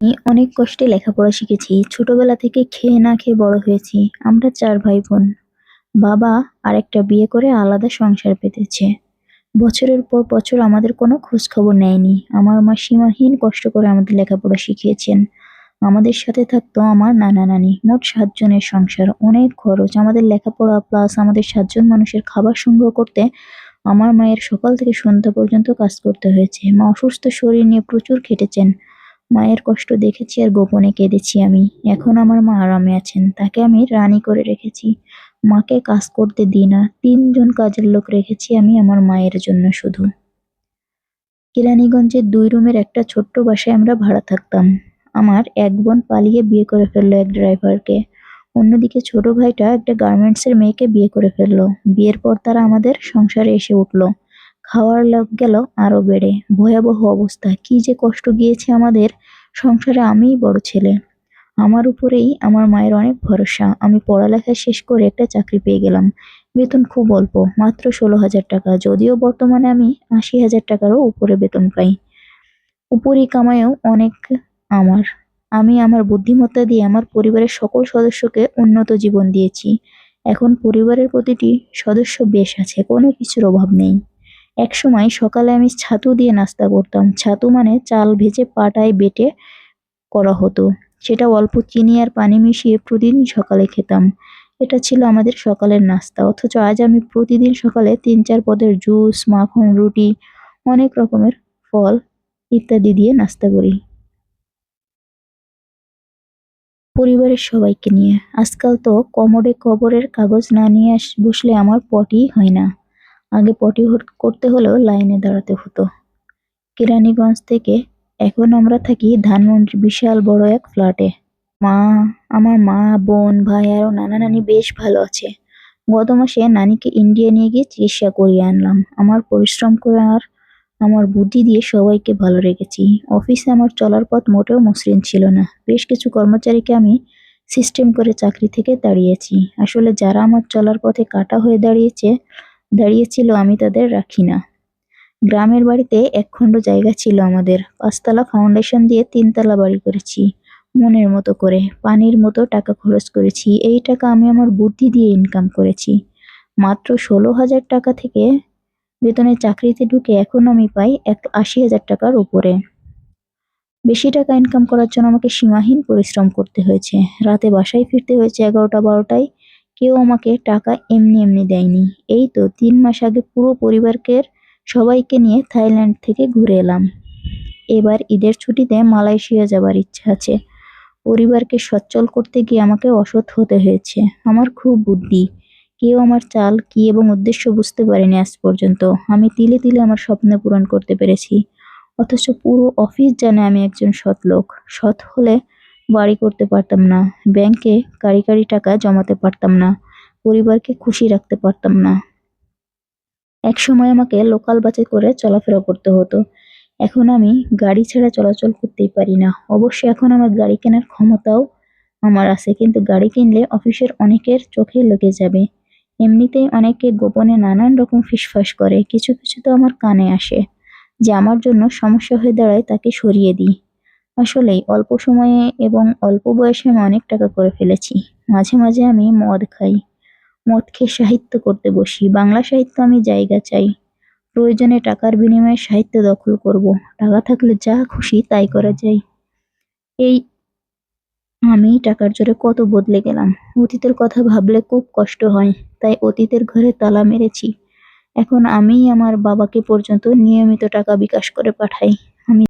আমি অনেক কষ্টে লেখাপড়া শিখেছি। ছোটবেলা থেকে খেয়ে না খেয়ে বড় হয়েছি। আমরা চার ভাই বোন বাবা আরেকটা বিয়ে করে আলাদা সংসার পেতেছে। বছরের পর বছর আমাদের কোনো খোঁজ খবর নেয়নি। আমার মা সীমাহীন কষ্ট করে আমাদের লেখাপড়া শিখিয়েছেন। আমাদের সাথে থাকতো আমার নানা নানি। মোট সাতজনের সংসার। অনেক খরচ। আমাদের লেখাপড়া প্লাস আমাদের সাতজন মানুষের খাবার সংগ্রহ করতে আমার মায়ের সকাল থেকে সন্ধ্যা পর্যন্ত কাজ করতে হয়েছে। মা অসুস্থ, শরীর নিয়ে প্রচুর খেটেছেন। মায়ের কষ্ট দেখেছি আর গোপনে কেঁদেছি আমি। এখন আমার মা আরামে আছেন। তাকে আমি রানী করে রেখেছি। মাকে কাজ করতে দিই না। তিনজন কাজের লোক রেখেছি আমি আমার মায়ের জন্য শুধু। কেরানীগঞ্জের দুই রুমের একটা ছোট্ট বাসায় আমরা ভাড়া থাকতাম। আমার এক বোন পালিয়ে বিয়ে করে ফেলল এক ড্রাইভারকে। অন্যদিকে ছোট ভাইটা একটা গার্মেন্টসের মেয়েকে বিয়ে করে ফেলল। বিয়ের পর তারা আমাদের সংসারে এসে উঠল। খাওয়ার লোক গেল আরও বেড়ে। ভয়াবহ অবস্থা। কি যে কষ্ট গিয়েছে আমাদের। সংসারে আমিই বড় ছেলে। আমার উপরেই আমার মায়ের অনেক ভরসা। আমি পড়ালেখা শেষ করে একটা চাকরি পেয়ে গেলাম। বেতন খুব অল্প, মাত্র ষোলো হাজার টাকা। যদিও বর্তমানে আমি আশি হাজার টাকারও উপরে বেতন পাই। উপরি কামায়ও অনেক আমার। আমি আমার বুদ্ধিমত্তা দিয়ে আমার পরিবারের সকল সদস্যকে উন্নত জীবন দিয়েছি। এখন পরিবারের প্রতিটি সদস্য বেশ আছে, কোনো কিছুর অভাব নেই। একসময় সকালে আমি ছাতু দিয়ে নাস্তা করতাম। ছাতু মানে চাল ভেজে পাটায় বেটে করা হতো। সেটা অল্প চিনি আর পানি মিশিয়ে প্রতিদিন সকালে খেতাম। এটা ছিল আমাদের সকালের নাস্তা। অথচ আজ আমি প্রতিদিন সকালে তিন চার পদের জুস, মাখন, রুটি, অনেক রকমের ফল ইত্যাদি দিয়ে নাস্তা করি। পরিবারের সবাইকে নিয়ে। আজকাল তো কমোডে কবরের কাগজ না নিয়ে বসলে আমার পটি হয় না। আগে পটি করতে হলেও লাইনে দাঁড়াতে হতো। কেরানীগঞ্জ থেকে এখন আমরা থাকি ধানমন্ডির বিশাল বড় এক ফ্ল্যাটে। মা, আমার মা, বোন, ভাই আরও নানা নানি বেশ ভালো আছে। গত মাসে নানিকে ইন্ডিয়া নিয়ে গিয়ে চিকিৎসা করিয়ে আনলাম। আমার পরিশ্রম করে আর আমার বুদ্ধি দিয়ে সবাইকে ভালো রেখেছি। অফিসে আমার চলার পথ মোটেও মসৃণ ছিল না। বেশ কিছু কর্মচারীকে আমি সিস্টেম করে চাকরি থেকে দাঁড়িয়েছি আসলে যারা আমার চলার পথে কাটা হয়ে দাঁড়িয়েছে দাঁড়িয়েছিল আমি তাদের রাখি না। গ্রামের বাড়িতে একখণ্ড জায়গা ছিল আমাদের। পাঁচতলা ফাউন্ডেশন দিয়ে তিনতলা বাড়ি করেছি, মনের মতো করে। পানির মতো টাকা খরচ করেছি। এই টাকা আমি আমার বুদ্ধি দিয়ে ইনকাম করেছি। মাত্র ষোলো হাজার টাকা থেকে বেতনের চাকরিতে ঢুকে এখন আমি পাই এক আশি হাজার টাকার উপরে। বেশি টাকা ইনকাম করার জন্য আমাকে সীমাহীন পরিশ্রম করতে হয়েছে। রাতে বাসায় ফিরতে হয়েছে এগারোটা, বারোটায়। কেউ আমাকে টাকা এমনি এমনি দেয়নি। এই তো তিন মাস আগে পুরো পরিবারকে সবাইকে নিয়ে থাইল্যান্ড থেকে ঘুরে এলাম। এবার ঈদের ছুটিতে মালয়েশিয়া যাবার ইচ্ছা আছে। পরিবারকে সচ্ছল করতে গিয়ে আমাকে অসৎ হতে হয়েছে। আমার খুব বুদ্ধি। কেউ আমার চাল, কি এবং উদ্দেশ্য বুঝতে পারেনি আজ পর্যন্ত। আমি তিলে তিলে আমার স্বপ্ন পূরণ করতে পেরেছি। অথচ পুরো অফিস জানে আমি একজন সৎ লোক। সৎ হলে বাড়ি করতে পারতাম না। ব্যাংকে কারি কারি টাকা জমাতে পারতাম না। পরিবারকে খুশি রাখতে পারতাম না। এক সময় আমাকে লোকাল বাসে করে চলাফেরা করতে হতো। এখন আমি গাড়ি ছাড়া চলাচল করতেই পারি না। অবশ্য এখন আমার গাড়ি কেনার ক্ষমতাও আমার আছে, কিন্তু গাড়ি কিনলে অফিসের অনেকের চোখে লেগে যাবে। এমনিতেই অনেকে গোপনে নানান রকম ফিসফাস করে। কিছু কিছু তো আমার কানে আসে, যে আমার জন্য সমস্যা হয়ে দাঁড়ায় তাকে সরিয়ে দিই। আসলেই অল্প সময়ে এবং অল্প বয়সে আমি অনেক টাকা করে ফেলেছি। মাঝে মাঝে আমি মদ খাই। মদ খেয়ে সাহিত্য করতে বসি। বাংলা সাহিত্য আমি জায়গা চাই। প্রয়োজনে টাকার বিনিময়ে সাহিত্য দখল করব। টাকা থাকলে যা খুশি তাই করা যায়। এই আমি টাকার জোরে কত বদলে গেলাম। অতীতের কথা ভাবলে খুব কষ্ট হয়। তাই অতীতের ঘরে তালা মেরেছি। এখন আমিই আমার বাবাকে পর্যন্ত নিয়মিত টাকা বিকাশ করে পাঠাই।